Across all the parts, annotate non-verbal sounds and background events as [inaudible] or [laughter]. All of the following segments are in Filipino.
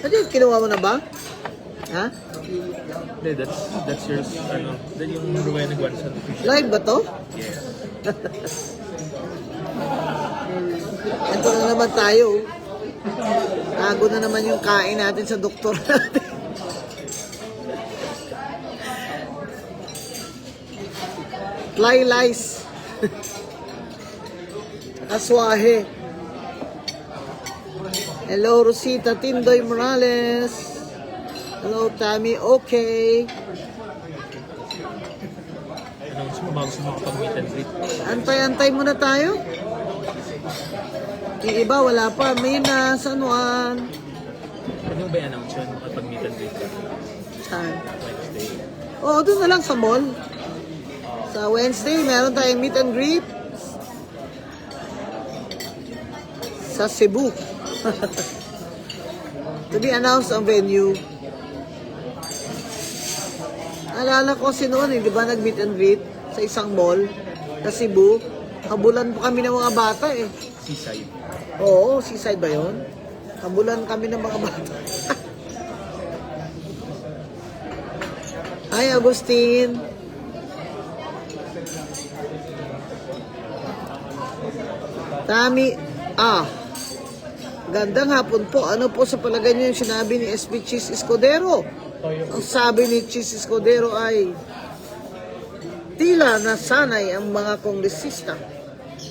Yun, kinuha mo na ba? Ha? Hindi, that's, that's yours, ano, then yung Rowena Guanzon. Live ba to? Yes. [laughs] Ito na naman tayo. Tago na naman yung kain natin sa doktor [laughs] natin. Fly lice. [laughs] Aswahe. Hello, Rosita Tindoy Morales. Hello, Tammy. Okay. Antay-antay muna tayo. Yung iba, wala pa. May na, San Juan. Ano ba i-announce yun? Makapag-meet and greet? Saan? Wednesday. Oo, doon na lang sa mall. Sa Wednesday, meron tayong meet and greet. Sa Cebu. To be announced ang venue. Alala ko si noon, eh, di ba nag-meet and greet sa isang mall sa Cebu. Kabulan po kami ng mga bata eh. Seaside. Oo, seaside ba yun? Kabulan kami ng mga bata. Ay, Agustin. Tami, ah. Gandang hapon po. Ano po sa palagay niyo yung sinabi ni SB Cheese Escudero? Ang sabi ni Cheese Escudero ay tila nasanay ang mga kongresista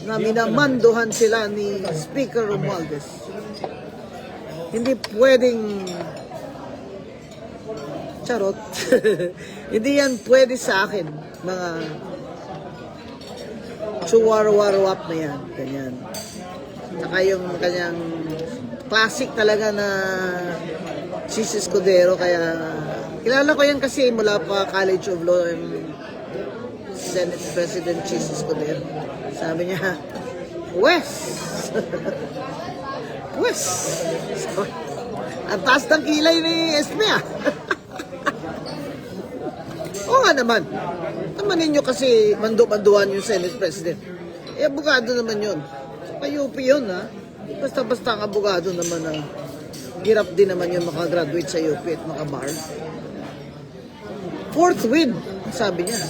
na minamanduhan sila ni Speaker Romualdez. Hindi pwedeng charot. [laughs] Hindi yan pwede sa akin, mga chuwarwarwap na yan, ganyan. Saka yung kanyang classic talaga na Sis Escudero, kaya kilala ko yan kasi mula pa College of Law and Senate President Sis Escudero. Sabi niya, Wes! [laughs] Wes! Sabi, [laughs] Ang taas ng kilay ni Esme ah. [laughs] Oo nga naman. Naman ninyo kasi mando-manduan yung Senate President. Eh, abogado naman yun. Sa UP yun, ha? Basta-basta ang abogado naman na hirap din naman yun makagraduate sa UP at makabar. Fourth win, ang sabi niya.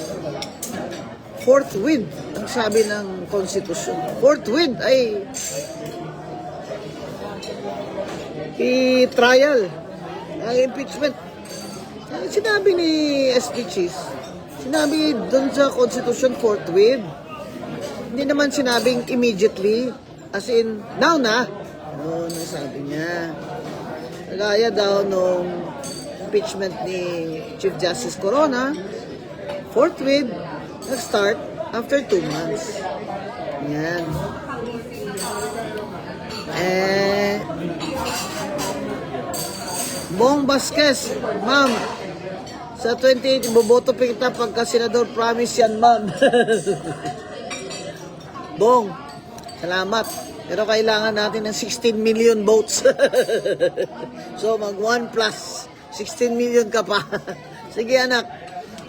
Fourth win, ang sabi ng Constitution. Fourth win ay i-trial ang impeachment. Sinabi ni SP Cheese, sinabi doon sa Constitution forthwith. Hindi naman sinabing immediately, as in, now na. Ang sabi niya. Kagaya daw nung impeachment ni Chief Justice Corona, forthwith, nag-start after two months. Yan. Eh, Bong Vasquez, ma'am, sa 28, boboto pa kita pagka senador, promise yan, ma'am. [laughs] Bong, salamat. Pero kailangan natin ng 16 million votes. [laughs] so, mag 1 plus. 16 million ka pa. [laughs] Sige, anak.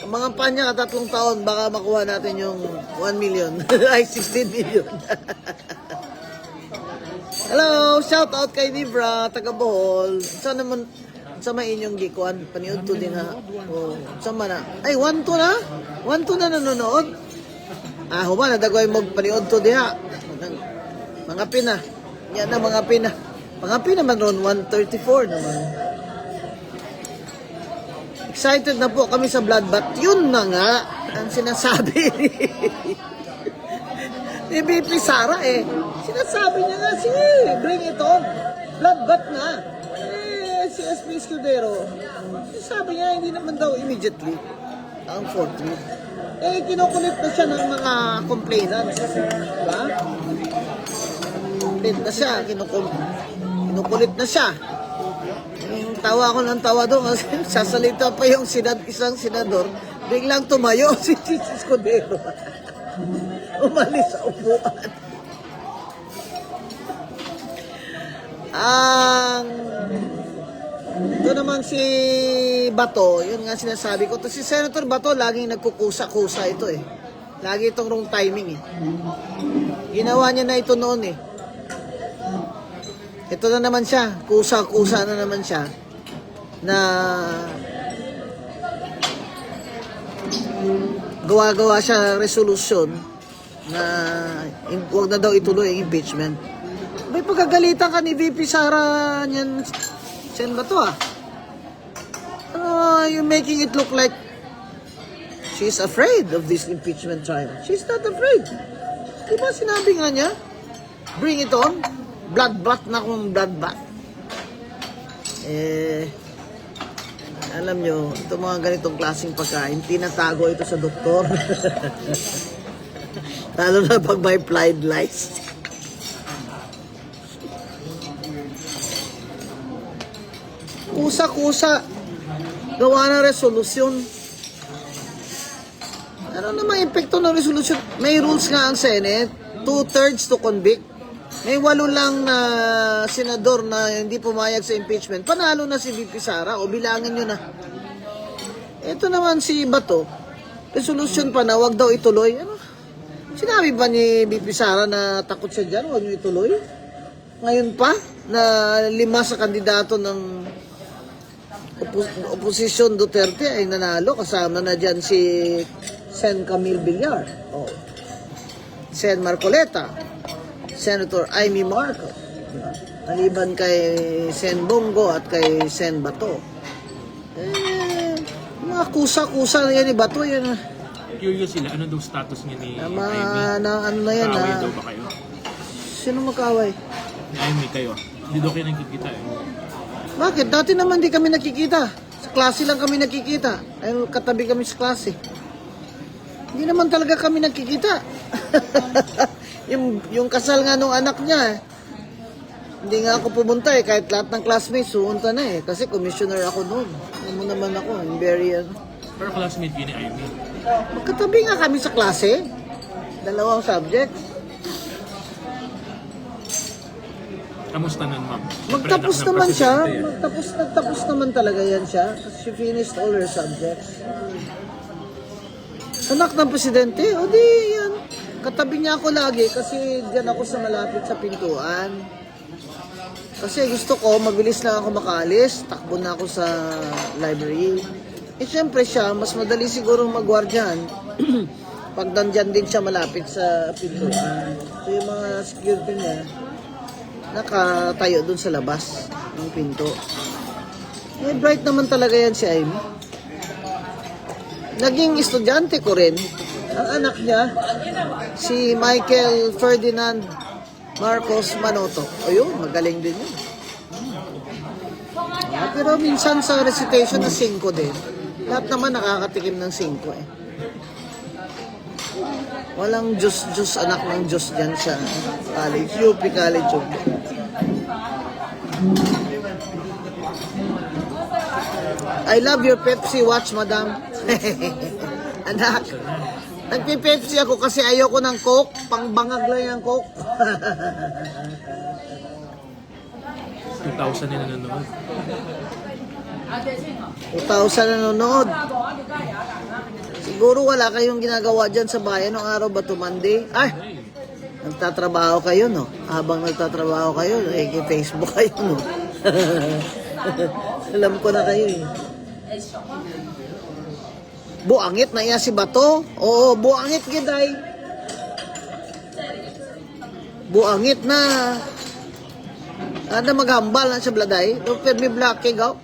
Mga panya ka tatlong taon, baka makuha natin yung 1 million. [laughs] Ay, 16 million. Hello, shout out kay Nibra, taga Bohol. Sa naman sa may inyong gikuan, paniod to din ha. Oh, sa mana. Ay, one to na? One to na nanonood? Ah, huma na dagoy mo paniod to diha. Mga- pina. Yan na mga pina. Mga pina man ron 134 naman. Excited na po kami sa bloodbath. Yun na nga ang sinasabi [laughs] ni BP Sara eh. Sinasabi niya nga, sige, bring it on. Bloodbath na. Eh, si SP Escudero, sabi niya, hindi naman daw immediately. Ang fourth week. Eh, kinukulit na siya ng mga complainants. Diba? Kulit na siya, kinukulit, kinukulit na siya. Yung tawa ko ng tawa doon kasi [laughs] sasalita pa yung sinad, isang senador, biglang tumayo [laughs] si Chichi Escudero. [laughs] Umalis sa upuan. Ang ito naman si Bato, yun nga sinasabi ko. To si Senator Bato, laging nagkukusa-kusa ito eh. Lagi itong wrong timing eh. Ginawa niya na ito noon eh. ito na naman siya. Kusa-kusa na naman siya. Na gawa-gawa siya resolution na huwag na daw ituloy ang impeachment. May pagkagalitan ka ni VP Sara niyan. Sen ba to ah? Ano, you're making it look like she's afraid of this impeachment trial. She's not afraid. Di ba sinabi nga niya? Bring it on. Bloodbath na kung bloodbath. Eh, alam nyo, ito mga ganitong klaseng pagkain, tinatago ito sa doktor. [laughs] Lalo na pag may plied lice. Kusa-kusa. Gawa ng resolusyon. Ano naman epekto ng resolusyon? May rules nga ang Senate. Two-thirds to convict. May walo lang na senador na hindi pumayag sa impeachment. Panalo na si VP Sara o bilangin nyo na. Ito naman si Bato. Resolution pa na wag daw ituloy. Ano? Sinabi ba ni VP Sara na takot siya dyan? Huwag nyo ituloy? Ngayon pa na lima sa kandidato ng opo- oposisyon Duterte ay nanalo. Kasama na dyan si Sen Camille Villar. Oh. Sen Marcoleta. Senator Amy Marcos. Maliban kay Sen Bongo at kay Sen Bato. Eh, mga kusa-kusa na yan ni Bato. Yan, ah. Curious sila, ano daw status niya ni na, Amy? ma- na, ano na yan. Kaaway ah. daw ba kayo? Sino magkaway? Ni Amy kayo. Hindi daw kayo nagkikita eh. Bakit? Dati naman di kami nakikita. Sa klase lang kami nakikita. Ay, katabi kami sa klase. Hindi naman talaga kami nakikita. [laughs] yung, yung kasal nga nung anak niya, eh. hindi nga ako pumunta eh. Kahit lahat ng classmates, suunta na eh. Kasi commissioner ako noon. Alam mo naman ako, I'm very, ano. Pero classmate yun ni Amy. Magkatabi nga kami sa klase. Dalawang subject. Kamusta nun, ma'am? Magtapos naman siya. Magtapos, nagtapos naman talaga yan siya. Kasi she finished all her subjects. Anak ng presidente, o di yan. Katabi niya ako lagi kasi diyan ako sa malapit sa pintuan. Kasi gusto ko, mabilis lang ako makalis. Takbo na ako sa library. Eh syempre siya, mas madali siguro magwardyan. [clears throat] Pag nandyan din siya malapit sa pintuan. So yung mga security niya, nakatayo dun sa labas ng pinto. Eh, bright naman talaga yan si Amy. Naging estudyante ko rin. Ang anak niya, si Michael Ferdinand Marcos Manoto. Ayun, magaling din yun. Ah, pero minsan sa recitation na 5 din. Lahat naman nakakatikim ng 5 eh. Walang Diyos-Diyos, anak ng Diyos dyan sa college. UP College of I love your Pepsi watch, madam. [laughs] Anak, nagpi-Pepsi ako kasi ayoko ng Coke. Pangbangag lang yung Coke. [laughs] 2,000 na nanonood. 2,000 nanonood. Siguro wala kayong ginagawa dyan sa bayan ng araw ba to Monday? Ay, nagtatrabaho kayo, no? Habang nagtatrabaho kayo, eh, Facebook kayo, no? [laughs] Alam ko na kayo, eh. Buangit na iya si Bato? Oo, buangit giday. Buangit na. Ada maghambal na sa bladay. No, permi black kay gaw.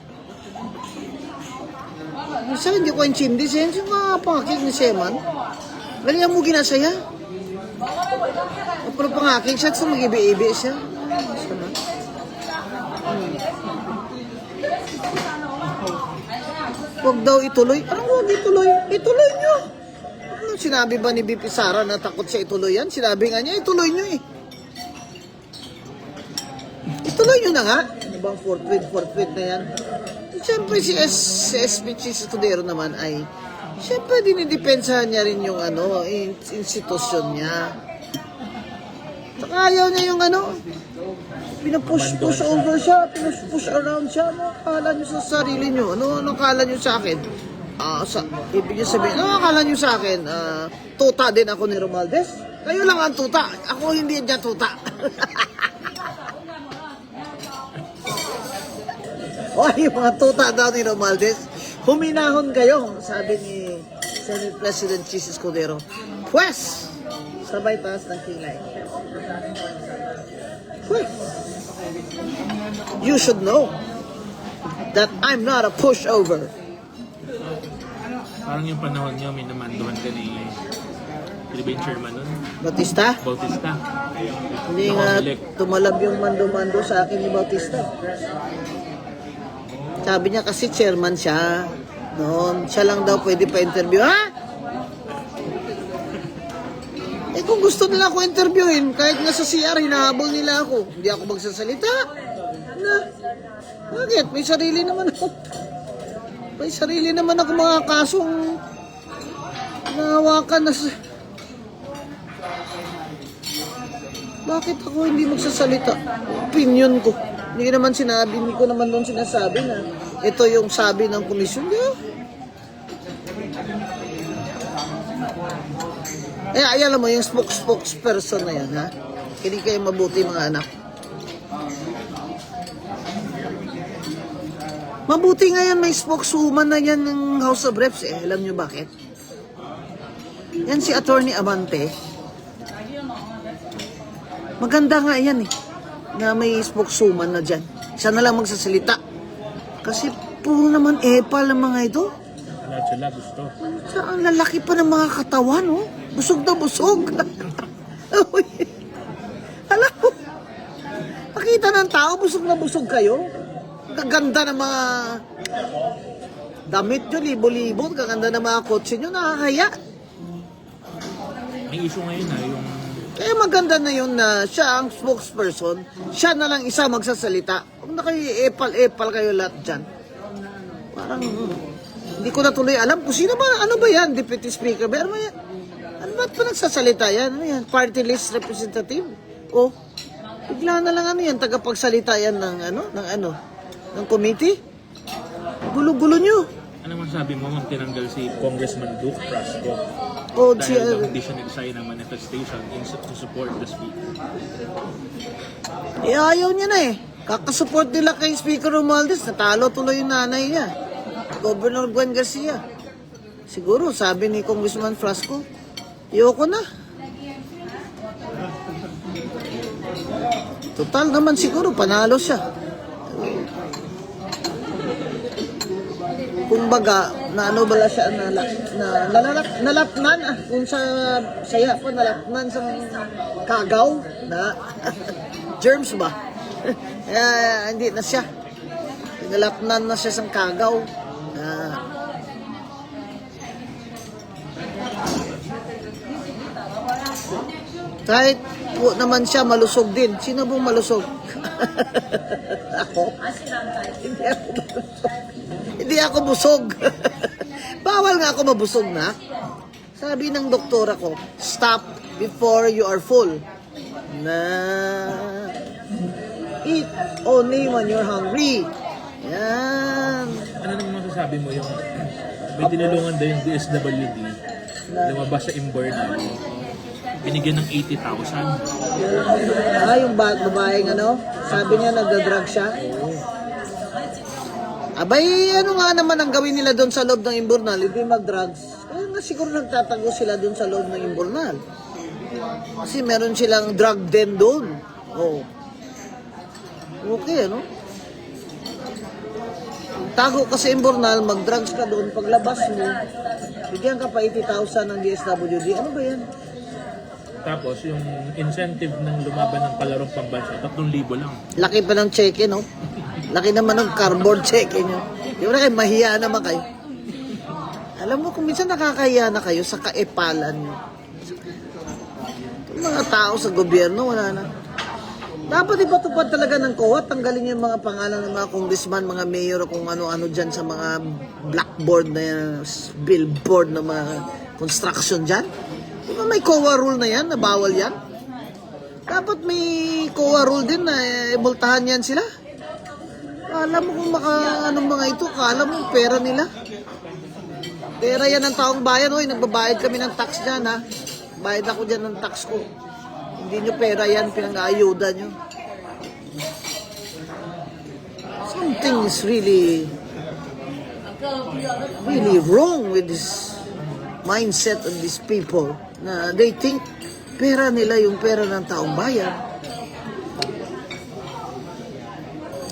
Minsan hindi ko intindi siya. Yung mga pangakik ni Seman. Galing mo ginasaya. Pero pangakik siya, sa mag-ibi-ibi siya. Na. Hmm. Huwag daw ituloy. Anong huwag ituloy? Ituloy nyo. Ano, sinabi ba ni BP Sara na takot siya ituloy yan? Sinabi nga niya, ituloy nyo eh. Ituloy nyo na nga. Ano bang forfeit, forfeit na yan? Siyempre si, S, si SPG Studero naman ay siyempre dinidepensahan niya rin yung ano, in, institusyon niya. Saka ayaw niya yung ano, pinupush-push over siya, pinupush around siya. Ano akala niyo sa sarili niyo? Ano, ano akala niyo sa akin? Ah, sa, ibig niyo sabihin, ano akala niyo sa akin? Ah, tuta din ako ni Romaldes? Kayo lang ang tuta. Ako hindi dyan tuta. [laughs] Yung mga tuta daw ni Romaldes, huminahon kayo, sabi ni Senate President Chis Escudero. Pwes! Sabay taas ng kilay. Pwes! You should know that I'm not a pushover. Parang yung panahon niyo, may namanduhan ka ni ba yung chairman nun? Bautista? Bautista. Hindi nga tumalab yung mando-mando sa akin ni Bautista. Sabi niya kasi chairman siya. Noon, siya lang daw pwede pa-interview. Ha? Eh kung gusto nila ako interviewin, kahit nga sa CR, hinahabol nila ako. Hindi ako magsasalita. Na, bakit? May sarili naman ako. May sarili naman ako mga kasong nahawakan na sa... Bakit ako hindi magsasalita? Opinion ko. Hindi naman sinabi, hindi ko naman doon sinasabi na ito yung sabi ng komisyon. Ba? Eh, ay, alam mo, yung spoke spokesperson na yan, ha? Hindi kayo mabuti, mga anak. Mabuti nga yan, may spokeswoman na yan ng House of Reps, eh. Alam nyo bakit? Yan si Attorney Amante. Maganda nga yan eh, na may spokeswoman na dyan. Siya na lang magsasalita. Kasi puro naman epal ang mga ito. Lahat sila gusto. Ang lalaki pa ng mga katawan, oh. Busog na busog. [laughs] Alam mo, nakita ng tao, busog na busog kayo. Gaganda ng mga damit nyo, libo-libo. Gaganda ng mga kotse nyo, nakakaya. May issue ngayon na yung Kaya maganda na yun na siya ang spokesperson, siya na lang isa magsasalita. Huwag na kayo epal-epal kayo lahat dyan. Parang, hindi ko na tuloy alam kung sino ba, ano ba yan, Deputy Speaker ba? Ano ba yan? Ano ba pa nagsasalita yan? Ano yan? Party list representative? O, bigla na lang ano yan, tagapagsalita yan ng ano, ng ano, ng committee? Gulo-gulo nyo. ano man sabi mo, nung tinanggal si Congressman Duke Frasco O, si, dahil daw uh, hindi siya nag-sign ng manifestation in to support the speaker. Eh, ayaw niya na eh. Kakasupport nila kay Speaker Romualdez. Natalo tuloy yung nanay niya. Governor Gwen Garcia. Siguro, sabi ni Congressman Frasco, ayoko na. Total naman siguro, panalo siya. Kumbaga, na ano bala siya, na, na, nalalak, nalatnan, ah, kung sa saya po, nalatnan sa kagaw, na [laughs] germs ba? [laughs] Kaya hindi na siya. Nalatnan na siya sa kagaw. Na, kahit po naman siya malusog din. Sino pong malusog? [laughs] ako? Hindi ako malusog. Hindi ako busog. [laughs] Bawal nga ako mabusog na. Sabi ng doktora ko, stop before you are full. Na eat only when you're hungry. Yan. Ano naman masasabi mo yung may tinulungan daw yung DSWD lumabas sa Imbornal binigyan ng 80,000 Ah, yung ba babaeng ano, sabi niya nagda-drug siya. Abay, ano nga naman ang gawin nila doon sa loob ng Imbornal, hindi mag-drugs. Kaya nga siguro nagtatago sila doon sa loob ng Imbornal. Kasi meron silang drug den doon. Oh. Okay, ano? Tago ka sa Imbornal, mag-drugs ka doon, paglabas mo, bigyan ka pa 80,000 ng DSWD. Ano ba yan? tapos yung incentive ng lumaban ng palarong pambansa 3,000 lang Laki pa ng cheque, no? Laki naman ng cardboard cheque nyo. Di ba na kayo, mahiya naman kayo. Alam mo, kung minsan nakakahiya na kayo sa kaepalan nyo. Yung mga tao sa gobyerno, wala na. Dapat ipatupad talaga ng COA, tanggalin yung mga pangalan ng mga congressman, mga mayor, kung ano-ano dyan sa mga blackboard na yan, billboard na mga construction dyan. Di ba may COA rule na yan, na bawal yan? Dapat may COA rule din na eh, multahan yan sila. Alam mo kung maka, anong mga ito, kala mo pera nila. Pera yan ng taong bayan, oy, nagbabayad kami ng tax dyan, ha. Bayad ako dyan ng tax ko. Hindi nyo pera yan, pinang-ayuda nyo. Something is really, really wrong with this mindset of these people na they think pera nila yung pera ng taong bayan.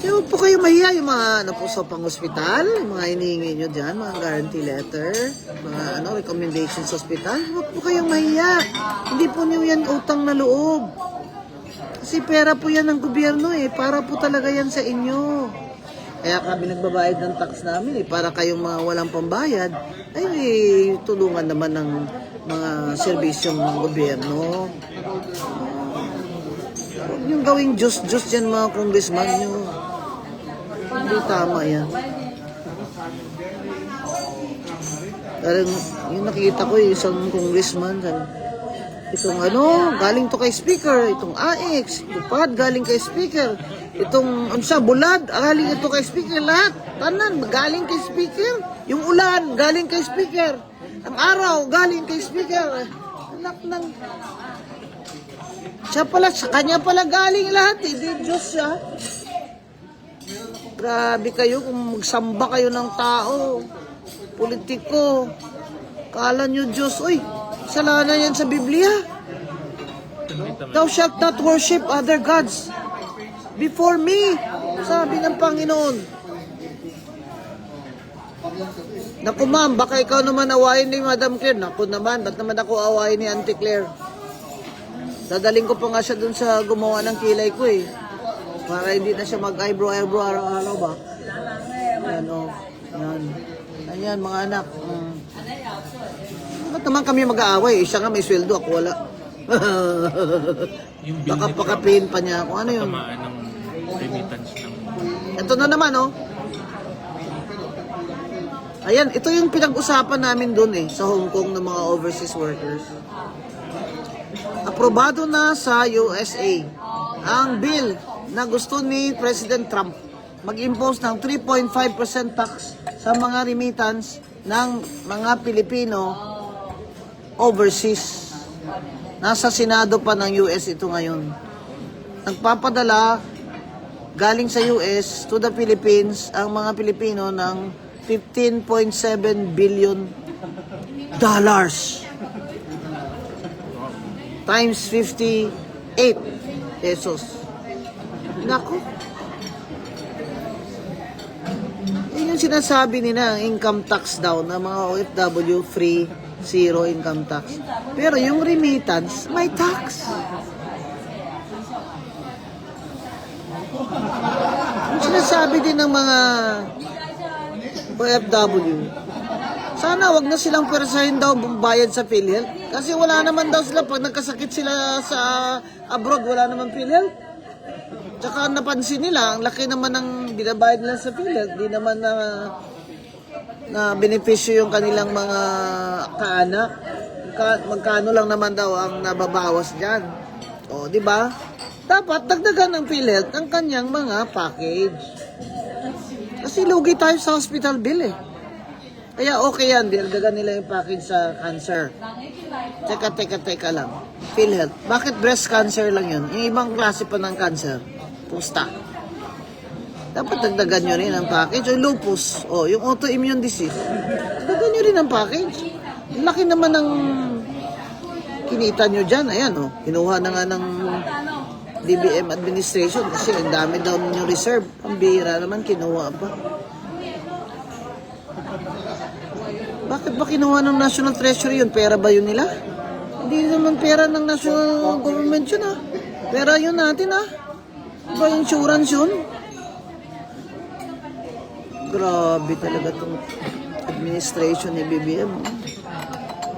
Huwag po kayo mahiya yung mga ano po sa pang-hospital, mga hinihingi nyo dyan, mga guarantee letter, mga ano, recommendations sa hospital. Huwag po kayong mahiya. Hindi po nyo yan utang na loob. Kasi pera po yan ng gobyerno eh. Para po talaga yan sa inyo. Kaya kami nagbabayad ng tax namin eh. Para kayong mga walang pambayad, ay eh, tulungan naman ng mga serbisyong ng gobyerno. Huwag niyong gawing Diyos-Diyos yan mga congressman nyo. Hindi tama yan. Parang yung nakikita ko yung isang congressman, itong ano, galing to kay speaker, itong AX, tupad, galing kay speaker, itong, ano siya, bulad, galing ito kay speaker, lahat, tanan, galing kay speaker, yung ulan, galing kay speaker, ang araw, galing kay speaker, anak ng, siya pala, sa kanya pala galing lahat, eh, di Diyos siya. Grabe kayo kung magsamba kayo ng tao, politiko. Kala nyo Diyos, uy, salanan yan sa Biblia. Thou shalt not worship other gods before me, sabi ng Panginoon. Naku ma'am, baka ikaw naman awayin ni Madam Claire. Naku naman, ba't naman ako awayin ni Auntie Claire? Dadaling ko pa nga siya dun sa gumawa ng kilay ko eh. Para hindi na siya mag-eyebrow-eyebrow araw-araw ba? Yan o. Yan. Ayan mga anak. Mm. Ba't naman kami mag-aaway? Siya nga may sweldo, ako wala. [laughs] Baka pakapiin pa niya ako. Ano yun? tamaan ng remittance ng Ito na naman, oh. Ayan, ito yung pinag-usapan namin doon eh, sa Hong Kong ng mga overseas workers. Aprobado na sa USA ang bill na gusto ni President Trump mag-impose ng 3.5% tax sa mga remittance ng mga Pilipino overseas. Nasa Senado pa ng US ito ngayon. Nagpapadala galing sa US to the Philippines ang mga Pilipino ng 15.7 billion dollars times 58 pesos. Nako. Yun yung sinasabi nila, income tax daw ng mga OFW free zero income tax. Pero yung remittance, may tax. Yung sinasabi din ng mga OFW, sana wag na silang persahin daw bayad sa PhilHealth. Kasi wala naman daw sila, pag nagkasakit sila sa abroad, wala naman PhilHealth. Tsaka napansin nila, ang laki naman ng binabayad nila sa PhilHealth. Di naman na, na benepisyo yung kanilang mga kaanak. Ka, magkano lang naman daw ang nababawas dyan. O, di ba? Dapat dagdagan ng PhilHealth ang kanyang mga package. Kasi lugi tayo sa hospital bill eh. Kaya okay yan, dinagdagan nila yung package sa cancer. Teka, teka, teka lang. PhilHealth. Bakit breast cancer lang yun? Yung ibang klase pa ng cancer. Pusta. Dapat dagdagan nyo rin ang package. O lupus. O, yung autoimmune disease. Dagdagan nyo rin ang package. Laki naman ng kinita nyo dyan. Ayan, o. Kinuha na nga ng DBM administration kasi ang dami daw ninyo reserve. Ang bihira naman, kinuha pa. Bakit ba kinuha ng National Treasury yun? Pera ba yun nila? Hindi naman pera ng national government yun ah. Pera yun natin ah. Iba insurance yun? Grabe talaga itong administration ni BBM.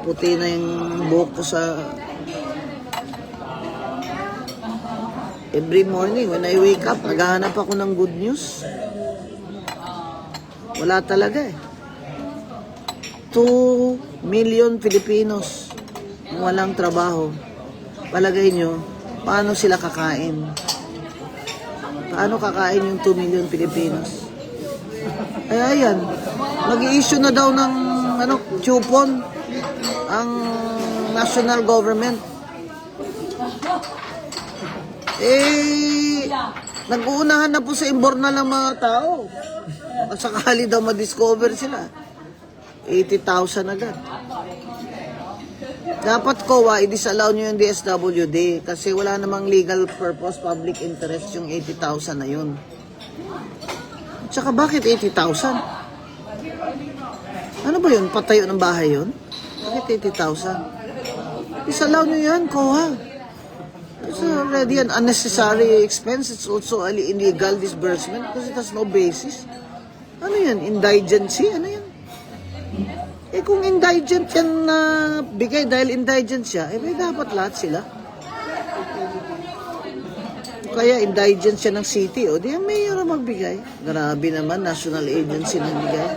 Puti na yung buhok ko sa... Every morning when I wake up, naghahanap ako ng good news. Wala talaga eh. 2 million Filipinos ang walang trabaho. Palagay nyo, paano sila kakain? Paano kakain yung 2 million Filipinos? Ay, ayan. Mag-i-issue na daw ng ano, coupon ang national government. Eh, Nag-uunahan na po sa imbornal ng mga tao. Sakali daw ma-discover sila. 80,000 agad. Dapat COA, i-disallow nyo yung DSWD kasi wala namang legal purpose, public interest yung 80,000 na yun. Tsaka bakit 80,000? Ano ba yun? Patayo ng bahay yun? Bakit 80,000? Disallow nyo yan, COA. It's already an unnecessary expense. It's also an illegal disbursement because it has no basis. Ano yan? Indigency? Ano yan? Eh kung indigent yan na bigay dahil indigent siya, eh may dapat lahat sila. Kaya indigent siya ng city, o di ang mayor ang magbigay. Grabe naman, national agency nang bigay.